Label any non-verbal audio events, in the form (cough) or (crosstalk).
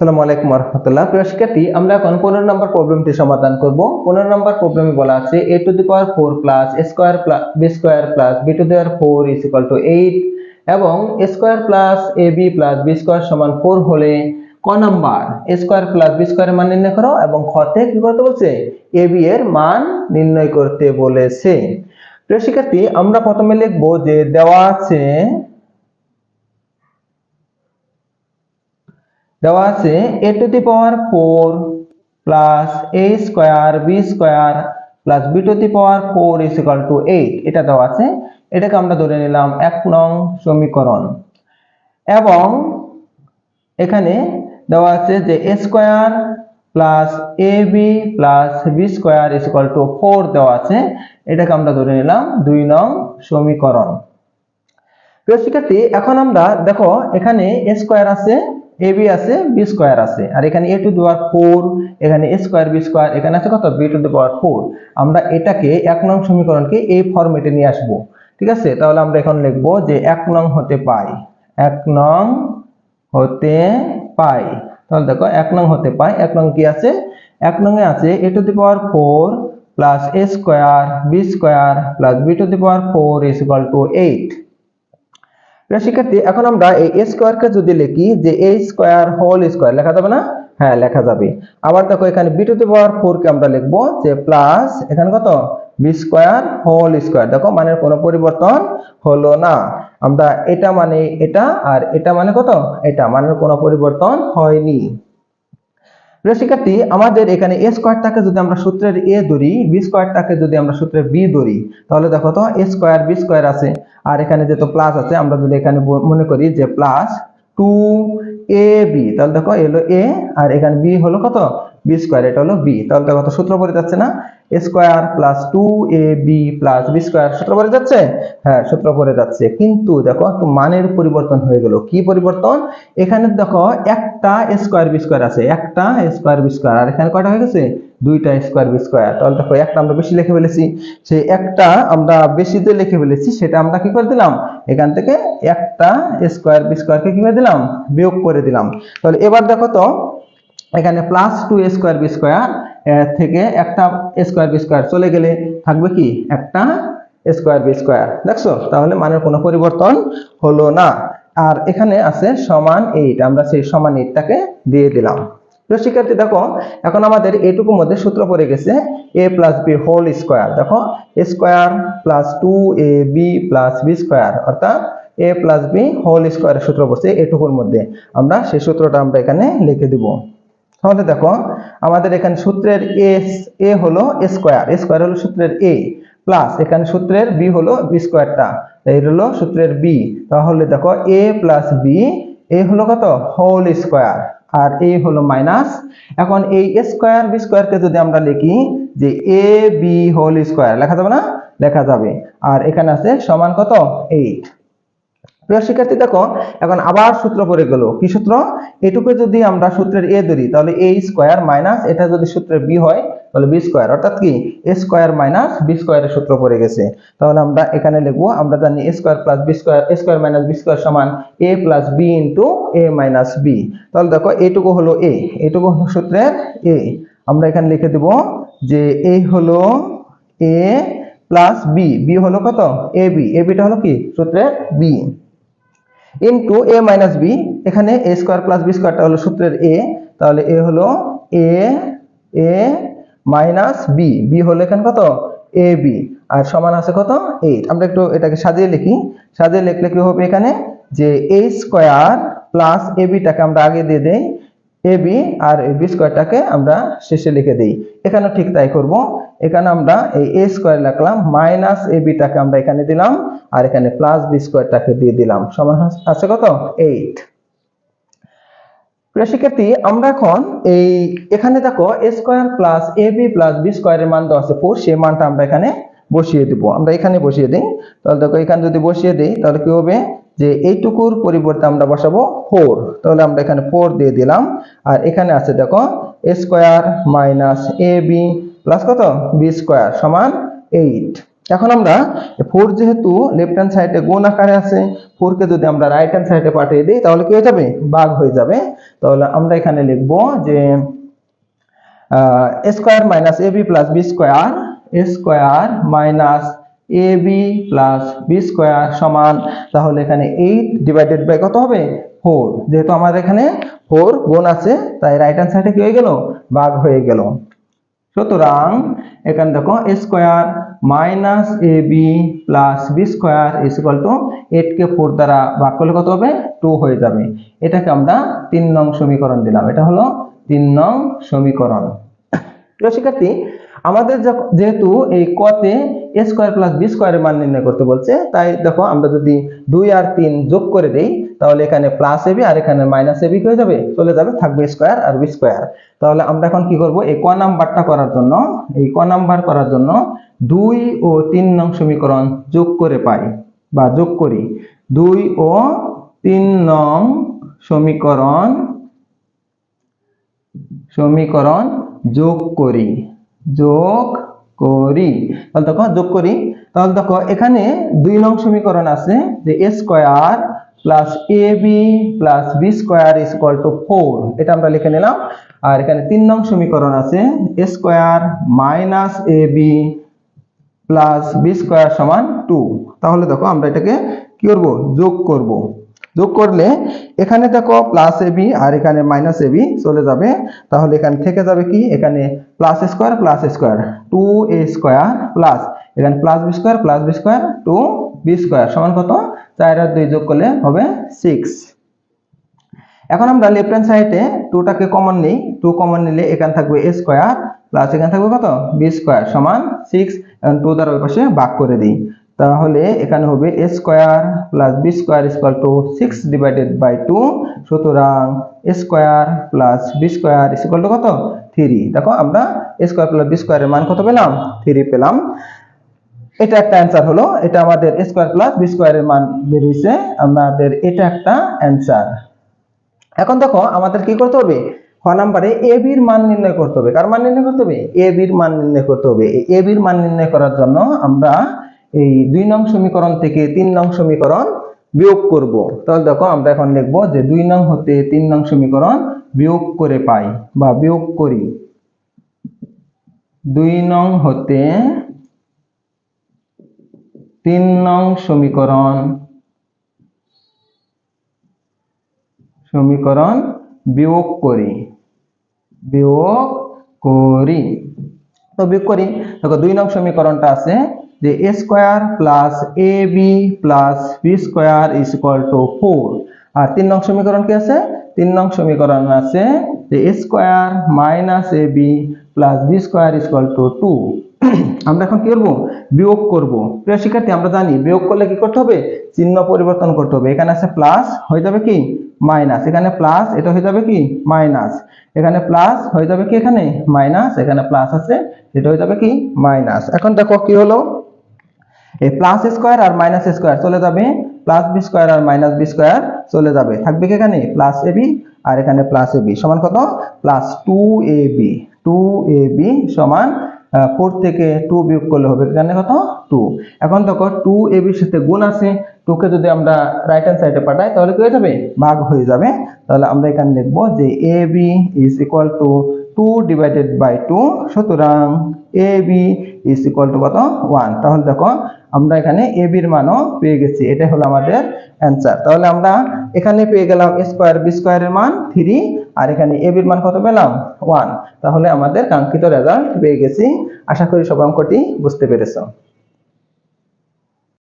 সালামু আলাইকুম রহমতুল্লাহ প্রিয় শিক্ষার্থী, আমরা এখন পনেরো নম্বর প্রবলেমটি সমাধান করব। পনেরো নম্বর প্রবলেমে বলা আছে A to the power four plus square plus B square plus B to the power four is equal to eight এবং square plus A B plus B square সমান ফোর হলে ক নাম্বার? স্কোয়ার প্লাস বি স্কোয়ারের মান নির্ণয় করো এবং খতে কি করতে বলছে? এ বি এর মান নির্ণয় করতে বলেছে। প্রিয় শিক্ষার্থী, আমরা প্রথমে লিখব যে দেওয়া আছে দেওয়া আছে A to the power four plus A square B square plus B to the power four is equal to eight এটা দেওয়া আছে। এটাকে আমরা ধরে নিলাম এক নং সমীকরণ। এবং এখানে দেওয়া আছে যে A square plus A B plus B square is equal to four দেওয়া আছে। এটাকে আমরা ধরে নিলাম দুই নং সমীকরণ। প্রিয় শিক্ষার্থী, এখন আমরা দেখো এখানে এ স্কোয়ার আছে এ বি আছে বি স্কোয়ার আছে। আর এখানে এ টু দি পাওয়ার ফোর এখানে এ স্কোয়ার বি স্কোয়ার এখানে আছে কত? B to the power four আমরা এটাকে এক নং সমীকরণকে এই ফরম্যাটে নিয়ে আসব। ঠিক আছে? তাহলে আমরা এখন লিখব যে এক নং হতে পাই। এক নং হতে পাই। তাহলে দেখো, এক নং হতে পাই। এক নং কি আছে? এক নং এ আছে A to the power four plus A square B square plus B to the power four is equal to eight শিক্ষার্থী, এখন আমরা এই স্কোয়ারকে যদি লিখি যে এ স্কোয়ার হোল স্কোয়ার লেখা যাবে না? হ্যাঁ লেখা যাবে। আবার দেখো এখানে B to the power four কে আমরা লিখব যে প্লাস এখানে কত? বি স্কোয়ার হোল স্কোয়ার দেখো মানে কোনো পরিবর্তন হলো না। আমরা এটা মানে এটা আর এটা মানে কত? এটা, মানের কোনো পরিবর্তন হয়নি। শিক্ষার্থী আমাদের এখানে এ স্কোয়ারটাকে যদি আমরা সূত্রের এ ধরি বি স্কোয়ারটাকে যদি আমরা সূত্রের বি ধরি, তাহলে দেখো তো এ স্কোয়ার বি স্কোয়ার আছে। আর এখানে যেহেতু প্লাস আছে, আমরা যদি এখানে মনে করি যে প্লাস টু এ বি তাহলে দেখো এলো এ আর এখানে বি হলো কত? বি স্কোয়ার এটা হলো বি তাহলে দেখো তো সূত্র পড়ে যাচ্ছে না। Square plus two A B plus B square, সূত্র পরে যাচ্ছে? হ্যাঁ সূত্র পড়ে যাচ্ছে। কিন্তু দেখো, একটু মানের পরিবর্তন হয়ে গেল। কি পরিবর্তন? এখানে দেখো, একটা স্কোয়ার বি স্কোয়ার আছে। একটা স্কোয়ার বি স্কোয়ার। আর এখানে কয়টা হয়ে গেছে? দুইটা স্কোয়ার বি স্কোয়ার। তাহলে দেখো, একটা আমরা বেশি লিখে ফেলেছি। সেই একটা আমরা বেশি দিয়ে লিখে ফেলেছি। সেটা আমরা কি করে দিলাম? এখান থেকে একটা স্কোয়ার বি স্কোয়ারকে কি করে দিলাম? বিয়োগ করে দিলাম। তাহলে এবার দেখো তো, এখানে plus two square B square থেকে একটা স্কোয়ার বি স্কোয়ার চলে গেলে থাকবে কি? একটা স্কোয়ার বি স্কোয়ার দেখছ? তাহলে মানের কোনো পরিবর্তন হলো না। আর এখানে আছে সমান এইট আমরা সেই সমান এইটটাকে দিয়ে দিলাম। প্রিয় শিক্ষার্থী, দেখো, এখন আমাদের এটুকুর মধ্যে সূত্র পড়ে গেছে A plus B whole square দেখো square plus two A B plus B square অর্থাৎ এ প্লাস বি হোল স্কোয়ারের সূত্র পড়ছে এটুকুর মধ্যে। আমরা সেই সূত্রটা আমরা এখানে লিখে দিব। তাহলে দেখো, আমাদের এখানে সূত্রের এ এ হলো স্কোয়ার স্কোয়ার হলো সূত্রের এ প্লাস এখানে সূত্রের বি হলো বি স্কোয়ারটা এই হলো সূত্রের বি তাহলে দেখো এ প্লাস বি এ হলো কত? হোল স্কোয়ার আর এ হলো মাইনাস এখন এই স্কোয়ার বি স্কোয়ারকে যদি আমরা লিখি, যে এ বি হোল স্কোয়ার লেখা যাবে না? লেখা যাবে। আর এখানে আছে সমান কত? এইট প্রিয় শিক্ষার্থী, দেখো, এখন আবার সূত্র পড়ে গেল। কি সূত্র? এটুকু যদি আমরা সূত্রের এ ধরি, তাহলে এ স্কোয়ার মাইনাস এটা যদি সূত্রের বি হয়, তাহলে বি স্কোয়ার অর্থাৎ কি? এ স্কোয়ার মাইনাস বি স্কোয়ারের সূত্র পড়ে গেছে। তাহলে আমরা এখানে লিখব, আমরা জানি A square plus B square A square minus B square সমান A plus B into A minus B তাহলে দেখো, এটুকু হলো এ এটুকু হলো সূত্রের এ আমরা এখানে লিখে দেব যে এ হলো এ প্লাস বি বি হলো কত? এ বি এ বিটা হলো কি? সূত্রের B into A minus B এখানে এ স্কোয়ার প্লাস বি স্কোয়ারটা হলো সূত্রের এ তাহলে এ হলো A A minus B B হলো এখানে কত? এ বি আর সমান আছে কত? এইট আমরা একটু এটাকে সাজিয়ে লিখি। সাজিয়ে লিখলে কি হবে এখানে? যে এ স্কোয়ার প্লাস এ বিটাকে আমরা আগে দিয়ে দেই। এ বি আর এই বি স্কোয়ারটাকে আমরা শেষে লিখে দিই। এখানে ঠিক তাই করব। এখানে আমরা এই এ স্কোয়ার লিখলাম মাইনাস এ বিটাকে আমরা এখানে দিলাম, আর এখানে প্লাস বি স্কোয়ারটাকে দিয়ে দিলাম। সমান আছে কত? এইট শিক্ষার্থী, আমরা এখন এই, এখানে দেখো A square plus A B plus B স্কোয়ারের মান দেওয়া আছে ফোর সেই মানটা আমরা এখানে বসিয়ে দিব। আমরা এখানে বসিয়ে দিই। তাহলে দেখো, এখানে যদি বসিয়ে দিই, তাহলে কি হবে? যে এইটুকুর পরিবর্তে আমরা বসাবো ফোর তাহলে আমরা এখানে ফোর দিয়ে দিলাম। আর এখানে আছে দেখো A square minus A B plus কত? বি স্কোয়ার সমান এইট এখন আমরা ফোর যেহেতু লেফট হ্যান্ড সাইডে গুণ আকারে আছে ফোর কে যদি আমরা রাইট হ্যান্ড সাইডে পাঠিয়ে দিই, তাহলে কি হয়ে যাবে? ভাগ হয়ে যাবে। তাহলে আমরা এখানে লিখব যে square minus A B plus B square square minus A B plus B square সমান, তাহলে এখানে এইট ডিভাইডেড বাই কত হবে? ফোর যেহেতু আমাদের এখানে ফোর গুণ আছে, তাই রাইট হ্যান্ড সাইডে কি হয়ে গেল? ভাগ হয়ে গেল। সুতরাং, এখানে দেখো A square minus A B plus B square equal to eight K four দ্বারা ভাগ করলে কত হবে? টু হয়ে যাবে। এটাকে আমরা তিন নং সমীকরণ দিলাম। এটা হলো তিন নং সমীকরণ। শিক্ষার্থী আমাদের যেহেতু এই কতে এ স্কোয়ার প্লাস বি স্কোয়ারের মান নির্ণয় করতে বলছে, তাই দেখো আমরা যদি দুই আর তিন যোগ করে দেই, তাহলে এখানে প্লাস এবি আর এখানে মাইনাস এবি হয়ে যাবে, চলে যাবে, থাকবে স্কোয়ার আর বি স্কোয়ার তাহলে আমরা এখন কি করব? এই ক নাম্বারটা করার জন্য, এই ক নাম্বার করার জন্য দুই ও তিন নং সমীকরণ যোগ করে পাই, বা যোগ করি। দুই ও তিন নং সমীকরণ সমীকরণ যোগ করি। যোগ করি। তাহলে দেখো, যোগ করি। তাহলে দেখো, এখানে দুই নং সমীকরণ আছে, যে A square plus A B plus B square is equal to four এটা আমরা লিখে নিলাম। আর এখানে তিন নং সমীকরণ আছে A square minus A B plus B square সমান টু তাহলে দেখো, আমরা এটাকে কি করব? যোগ করব। যোগ করলে এখানে দেখো প্লাস এবি আর এখানে মাইনাস এবি চলে যাবে। তাহলে এখানে থেকে যাবে কি? এখানে plus square plus square two A square plus এখানে plus B square plus B square two B square সমান কত? চার আর দুই যোগ করলে হবে সিক্স এখন আমরা লেফট হ্যান্ড সাইডে টুটাকে কমন নিই। টু কমন নিলে এখানে থাকবে এ স্কোয়ার প্লাস এখানে থাকবে কত? বি স্কোয়ার সমান সিক্স এখন টু দ্বারা ওই পাশে ভাগ করে দিই। তাহলে এখানে হবে A square plus B square equal to six divided by two সুতরাং A square plus B square equal to কত? থ্রি দেখো আমরা এ স্কোয়ার প্লাস বি স্কোয়ারের মান কত পেলাম? থ্রি পেলাম। এটা একটা অ্যান্সার হলো। এটা আমাদের এ স্কোয়ার প্লাস বি স্কোয়ারের মান বেরিয়েছে। আমাদের এটা একটা অ্যান্সার এখন দেখো আমাদের কি করতে হবে? খ নাম্বারে এ বির মান নির্ণয় করতে হবে। কার মান নির্ণয় করতে হবে? এ বির মান নির্ণয় করতে হবে। এ বির মান নির্ণয় করার জন্য আমরা এই দুই নং সমীকরণ থেকে তিন নং সমীকরণ বিয়োগ করব। তাহলে দেখো আমরা এখন লিখব যে দুই নং হতে তিন নং সমীকরণ বিয়োগ করে পাই বা বিয়োগ করি। দুই নং হতে তিন নং সমীকরণ সমীকরণ বিয়োগ করি। বিয়োগ করি। তো বিয়োগ করি। দেখো দুই নং সমীকরণটা আছে যে A square plus A B plus B square is equal to four. আর তিন নং সমীকরণ কি আছে? তিন নং সমীকরণ আছে যে A square minus A B plus B square is equal to two. (clears throat) আমরা এখন কি করব? বিয়োগ করব। প্রিয় শিক্ষার্থী, আমরা জানি বিয়োগ করলে কি করতে হবে? চিহ্ন পরিবর্তন করতে হবে। এখানে আছে প্লাস, হয়ে যাবে কি? মাইনাস। এখানে প্লাস, এটা হয়ে যাবে কি? মাইনাস। এখানে প্লাস, হয়ে যাবে কি এখানে? মাইনাস। এখানে প্লাস আছে, এটা হয়ে যাবে কি? মাইনাস। এখন দেখো কি হলো? এই প্লাস স্কোয়ার আর মাইনাস স্কোয়ার চলে যাবে প্লাস বি স্কোয়ার আর মাইনাস বি স্কোয়ার চলে যাবে। থাকবে কি এখানে? প্লাস এ বি আর এখানে প্লাস এ বি সমান কত? Plus two A B two A B সমান ফোর থেকে টু বিয়োগ করলে হবে এখানে কত? টু এখন দেখো টু এ বির সাথে গুণ আছে টুকে যদি আমরা রাইট হ্যান্ড সাইডে পাঠাই, তাহলে কি হয়ে যাবে? ভাগ হয়ে যাবে। তাহলে আমরা এখানে লিখব যে A B is equal to two divided by two সুতরাং A B is equal to কত? ওয়ান তাহলে দেখো আমরা এখানে এ বির মানও পেয়ে গেছি। এটা হলো আমাদের অ্যান্সার তাহলে আমরা এখানে পেয়ে গেলাম স্কোয়ার বি স্কোয়ারের মান থ্রি আর এখানে এ বির মান কত পেলাম? ওয়ান তাহলে আমাদের কাঙ্ক্ষিত রেজাল্ট পেয়ে গেছি। আশা করি সব অঙ্কটি বুঝতে পেরেছ।